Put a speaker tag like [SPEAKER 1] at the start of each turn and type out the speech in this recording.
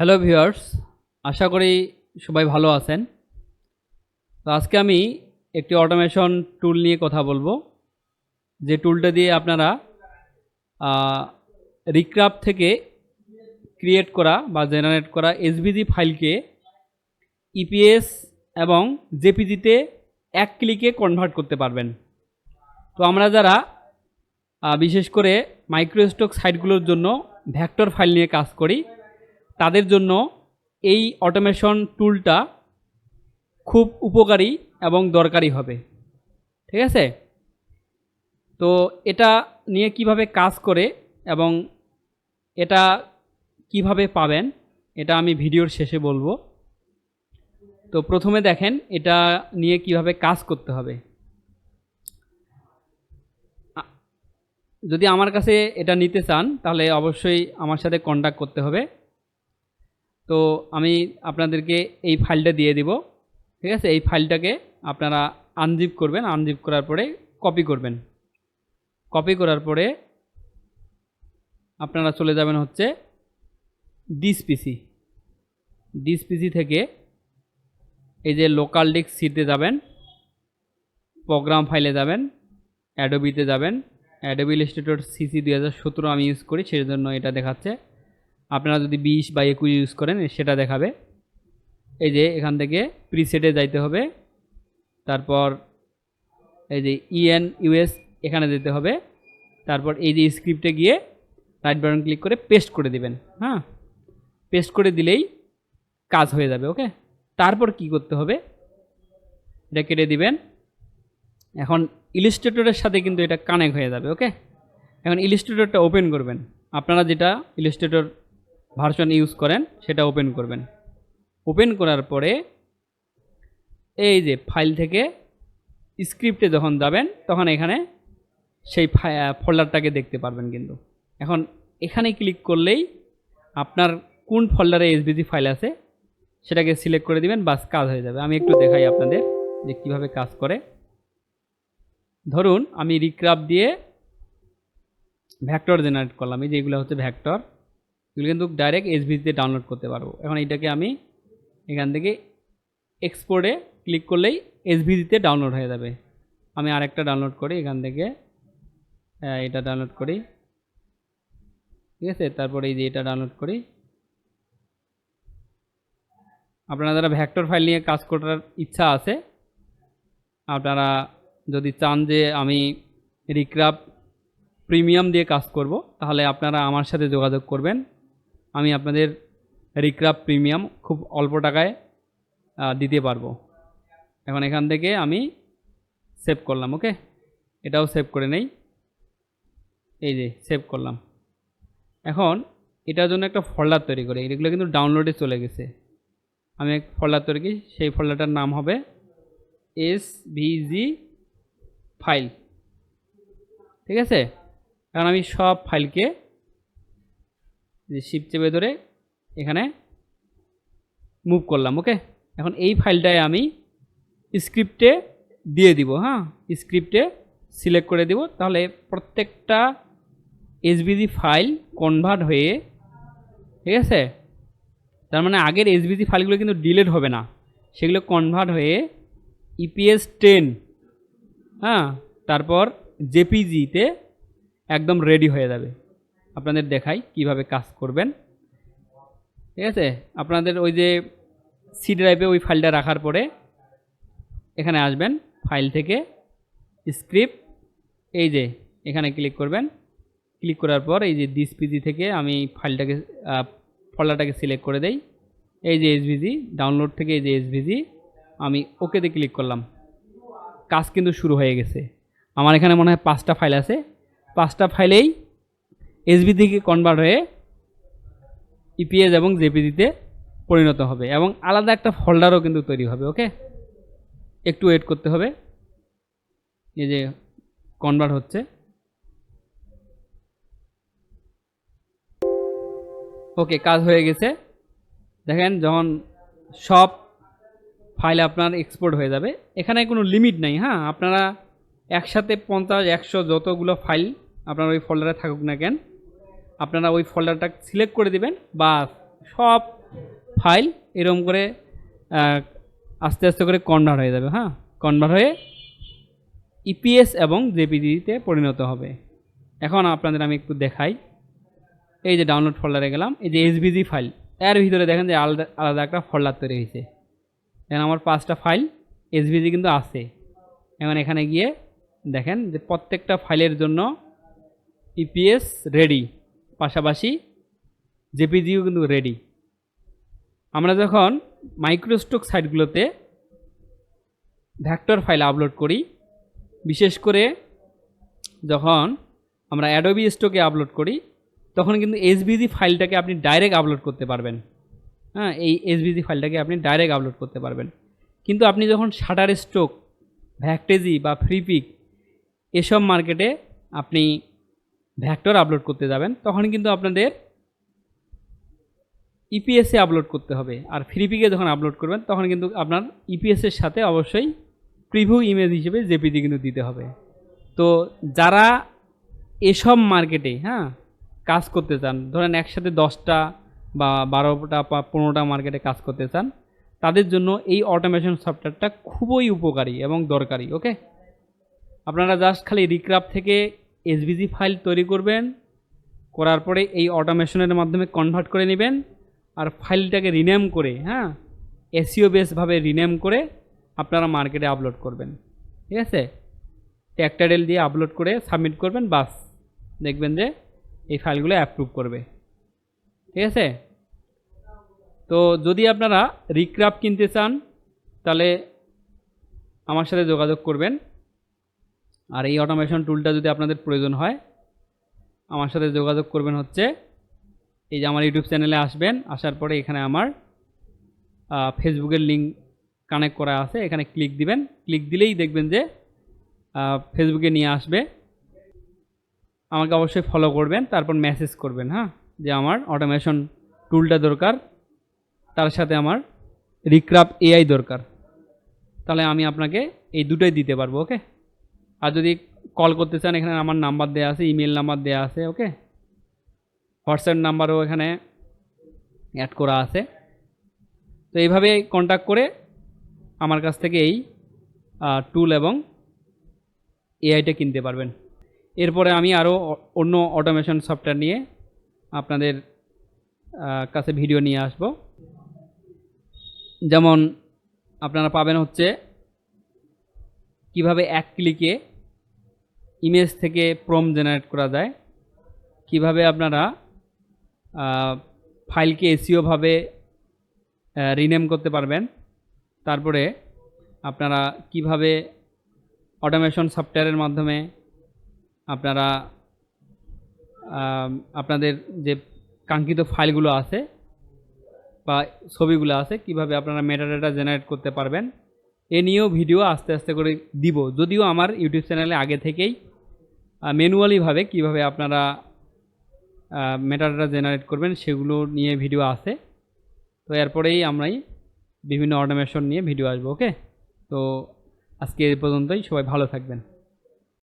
[SPEAKER 1] Hello viewers আশা করি সবাই ভালো আছেন। তো আজকে আমি একটি অটোমেশন টুল নিয়ে কথা বলব। যে টুলটা দিয়ে আপনারা রিক্রাফট থেকে ক্রিয়েট করা বা জেনারেট করা এসভিজি ফাইলকে ইপিএস এবং জেপিজিতে এক ক্লিকে কনভার্ট করতে পারবেন। তো আমরা যারা বিশেষ করে মাইক্রোস্টক সাইটগুলোর জন্য ভ্যাক্টর ফাইল নিয়ে কাজ করি তাদের জন্য এই অটোমেশন টুলটা খুব উপকারী এবং দরকারি হবে। ঠিক আছে? তো এটা নিয়ে কীভাবে কাজ করে এবং এটা কীভাবে পাবেন, এটা আমি ভিডিওর শেষে বলব। তো প্রথমে দেখেন এটা নিয়ে কীভাবে কাজ করতে হবে। যদি আমার কাছে এটা নিতে চান, তাহলে অবশ্যই আমার সাথে কন্ট্যাক্ট করতে হবে। তো আমি আপনাদেরকে এই ফাইলটা দিয়ে দিব, ঠিক আছে? এই ফাইলটাকে আপনারা আনজিপ করবেন আনজিপ করার পরে কপি করবেন। কপি করার পরে আপনারা চলে যাবেন হচ্ছে ডিস পিসি ডিস পিসি থেকে এই যে লোকাল ডিস্ক সিতে যাবেন প্রোগ্রাম ফাইলে যাবেন অ্যাডোবিতে যাবেন। অ্যাডোবি ইলাস্ট্রেটর সিসি দুই হাজার সতেরো আমি ইউজ করি সেই জন্য এটা দেখাচ্ছে। আপনারা যদি বিশ বা একুশ ইউজ করেন, সেটা দেখাবে। এই যে এখান থেকে প্রিসেটে যাইতে হবে। তারপর এই যে ইএন ইউএস এখানে যেতে হবে। তারপর এই যে স্ক্রিপ্টে গিয়ে রাইট বাটন ক্লিক করে পেস্ট করে দিবেন। হ্যাঁ? পেস্ট করে দিলেই কাজ হয়ে যাবে ওকে তারপর কি করতে হবে? এটা কেটে দিবেন। এখন ইলিস্ট্রেটরের সাথে কিন্তু এটা কানেক্ট হয়ে যাবে ওকে এখন ইলিস্ট্রেটরটা ওপেন করবেন। আপনারা যেটা ইলিস্ট্রেটর ভার্সন ইউজ করেন, সেটা ওপেন করবেন। ওপেন করার পরে এই যে ফাইল থেকে স্ক্রিপ্টে যখন যাবেন, তখন এখানে সেই ফোল্ডারটাকে দেখতে পারবেন কিন্তু। এখন এখানে ক্লিক করলেই আপনার কোন ফোল্ডারে এসবিজি ফাইল আছে, সেটাকে সিলেক্ট করে দিবেন, বাস কাজ হয়ে যাবে। আমি একটু দেখাই আপনাদের যে কীভাবে কাজ করে। ধরুন, আমি রিক্রাফ দিয়ে ভ্যাক্টর জেনারেট করলাম। এই যে এগুলো হচ্ছে ভ্যাক্টর এগুলো কিন্তু ডাইরেক্ট এসবিতে ডাউনলোড করতে পারব। এখন এটাকে আমি এখান থেকে এক্সপোর্টে ক্লিক করলেই এসভিজিতে ডাউনলোড হয়ে যাবে। আমি আরেকটা ডাউনলোড করি, এখান থেকে এটা ডাউনলোড করি। ঠিক আছে? তারপরে এই যে এটা ডাউনলোড করি। আপনারা যারা ভ্যাক্টর ফাইল নিয়ে কাজ করার ইচ্ছা আছে, আপনারা যদি চান যে আমি রিক্রাফট প্রিমিয়াম দিয়ে কাজ করব, তাহলে আপনারা আমার সাথে যোগাযোগ করবেন। আমি আপনাদের রিক্রাফট প্রিমিয়াম খুব অল্প টাকায় দিতে পারব। এখন এখান থেকে আমি সেভ করলাম, ওকে? এটাও সেভ করে নেই। এই যে, সেভ করলাম। এখন এটার জন্য একটা ফোল্ডার তৈরি করি। এগুলো কিন্তু ডাউনলোডে চলে গেছে। আমি এক ফোল্ডার তৈরি করি, সেই ফোল্ডারটার নাম হবে এস ভিজি ফাইল। ঠিক আছে? কারণ আমি সব ফাইলকে শিপ চেপে ধরে এখানে মুভ করলাম ওকে এখন এই ফাইলটায় আমি স্ক্রিপ্টে দিয়ে দিব হ্যাঁ? স্ক্রিপ্টে সিলেক্ট করে দিব, তাহলে প্রত্যেকটা এসবিজি ফাইল কনভার্ট হয়ে, ঠিক আছে? তার মানে আগের এসবিজি ফাইলগুলো কিন্তু ডিলেট হবে না। সেগুলো কনভার্ট হয়ে E ইপিএস টেন হ্যাঁ? তারপর জেপিজিতে একদম রেডি হয়ে যাবে। আপনাদের দেখাই কীভাবে কাজ করবেন। ঠিক আছে? আপনাদের ওই যে সি ড্রাইভে ওই ফাইলটা রাখার পরে এখানে আসবেন ফাইল থেকে স্ক্রিপ্ট এই যে এখানে ক্লিক করবেন। ক্লিক করার পর এই যে ডিসপিজি থেকে আমি ফাইলটাকে ফোল্ডারটাকে সিলেক্ট করে দেই। এই যে এসভিজি ডাউনলোড থেকে এই যে এসভিজি আমি ওকেতে ক্লিক করলাম। কাজ কিন্তু শুরু হয়ে গেছে। আমার এখানে মনে হয় পাঁচটা ফাইল আছে। পাঁচটা ফাইলেই এসবি থেকে কনভার্ট হয়ে ইপিএস এবং জেপিজিতে পরিণত হবে এবং আলাদা একটা ফোল্ডারও কিন্তু তৈরি হবে ওকে একটু ওয়েট করতে হবে। এই যে কনভার্ট হচ্ছে। ওকে কাজ হয়ে গেছে। দেখেন যখন সব ফাইল আপনার এক্সপোর্ট হয়ে যাবে, এখানে কোনো লিমিট নেই হ্যাঁ? আপনারা একসাথে পঞ্চাশ, একশো যতগুলো ফাইল আপনার ওই ফোল্ডারে থাকুক না কেন আপনারা ওই ফোল্ডারটা সিলেক্ট করে দিবেন বা সব ফাইল এরকম করে আস্তে আস্তে করে কনভার্ট হয়ে যাবে হ্যাঁ? কনভার্ট হয়ে ইপিএস এবং জেপিজিতে পরিণত হবে। এখন আপনাদের আমি একটু দেখাই। এই যে ডাউনলোড ফোল্ডারে গেলাম, এই যে এসবিজি ফাইল এর ভিতরে দেখেন যে আলাদা আলাদা একটা ফোল্ডার তৈরি হয়েছে। এখন আমার পাঁচটা ফাইল এসবিজি কিন্তু আছে। এখন এখানে গিয়ে দেখেন যে প্রত্যেকটা ফাইলের জন্য ইপিএস রেডি পাশাপাশি জেপিজিও কিন্তু রেডি আমরা যখন মাইক্রোস্টক সাইটগুলোতে ভ্যাক্টর ফাইল আপলোড করি, বিশেষ করে যখন আমরা অ্যাডোবি স্টকে আপলোড করি, তখন কিন্তু এসবিজি ফাইলটাকে আপনি ডাইরেক্ট আপলোড করতে পারবেন। হ্যাঁ এই এসবিজি ফাইলটাকে আপনি ডাইরেক্ট আপলোড করতে পারবেন। কিন্তু আপনি যখন শাটার স্টক ভ্যাকটেজি বা ফ্রিপিক এসব মার্কেটে আপনি ভ্যাক্টর আপলোড করতে যাবেন তখন কিন্তু আপনাদের ইপিএসে আপলোড করতে হবে। আর ফ্রিপিকে যখন আপলোড করবেন, তখন কিন্তু আপনার ইপিএসের সাথে অবশ্যই প্রিভিউ ইমেজ হিসেবে জেপিজি কিন্তু দিতে হবে। তো যারা এসব মার্কেটে হ্যাঁ কাজ করতে চান, ধরেন একসাথে দশটা বা বারোটা বা পনেরোটা মার্কেটে কাজ করতে চান, তাদের জন্য এই অটোমেশন সফটওয়্যারটা খুবই উপকারী এবং দরকারি ওকে আপনারা জাস্ট খালি রিক্রাপ থেকে এসবিজি ফাইল তৈরি করবেন, করার পরে এই অটোমেশনের মাধ্যমে কনভার্ট করে নেবেন, আর ফাইলটাকে রিনেম করে হ্যাঁ এসিও বেসভাবে রিনেম করে আপনারা মার্কেটে আপলোড করবেন। ঠিক আছে? ট্যাক্টারেল দিয়ে আপলোড করে সাবমিট করবেন, বাস। দেখবেন যে এই ফাইলগুলো অ্যাপ্রুভ করবে। ঠিক আছে? তো যদি আপনারা রিক্রাপ কিনতে চান, তাহলে আমার সাথে যোগাযোগ করবেন। আর এই অটোমেশন টুলটা যদি আপনাদের প্রয়োজন হয়, আমার সাথে যোগাযোগ করবেন হচ্ছে, এই যে আমার ইউটিউব চ্যানেলে আসবেন, আসার পরে এখানে আমার ফেসবুকের লিঙ্ক কানেক্ট করা আছে, এখানে ক্লিক দিবেন ক্লিক দিলেই দেখবেন যে ফেসবুকে নিয়ে আসবে। আমাকে অবশ্যই ফলো করবেন, তারপর মেসেজ করবেন হ্যাঁ? যে আমার অটোমেশন টুলটা দরকার, তার সাথে আমার রিক্রাপ এআই দরকার। তাহলে আমি আপনাকে এই দুটোই দিতে পারব ওকে আর যদি কল করতে চান, এখানে আমার নাম্বার দেওয়া আছে ইমেল নাম্বার দেওয়া আছে ওকে হোয়াটসঅ্যাপ নাম্বারও এখানে অ্যাড করা আছে। তো এইভাবে কন্ট্যাক্ট করে আমার কাছ থেকে এই টুল এবং এআইটা কিনতে পারবেন। এরপরে আমি আরও অন্য অটোমেশন সফটওয়্যার নিয়ে আপনাদের কাছে ভিডিও নিয়ে আসব। যেমন আপনারা পাবেন হচ্ছে কীভাবে এক ক্লিকে ইমেজ থেকে প্রম জেনারেট করা যায়, কীভাবে আপনারা ফাইলকে এসিওভাবে রিনেম করতে পারবেন, তারপরে আপনারা কীভাবে অটোমেশন সফটওয়্যারের মাধ্যমে আপনারা আপনাদের যে কাঙ্ক্ষিত ফাইলগুলো আছে বা ছবিগুলো আছে, কীভাবে আপনারা মেটাডাটা জেনারেট করতে পারবেন এ নিয়েও ভিডিও আস্তে আস্তে করে দিব। যদিও আমার ইউটিউব চ্যানেলে আগে থেকেই ম্যানুয়ালিভাবে কীভাবে আপনারা মেটাডাটা জেনারেট করবেন সেগুলো নিয়ে ভিডিও আসে তো এরপরেই আমরাই বিভিন্ন অটোমেশন নিয়ে ভিডিও আসব ওকে তো আজকে এই পর্যন্তই, সবাই ভালো থাকবেন।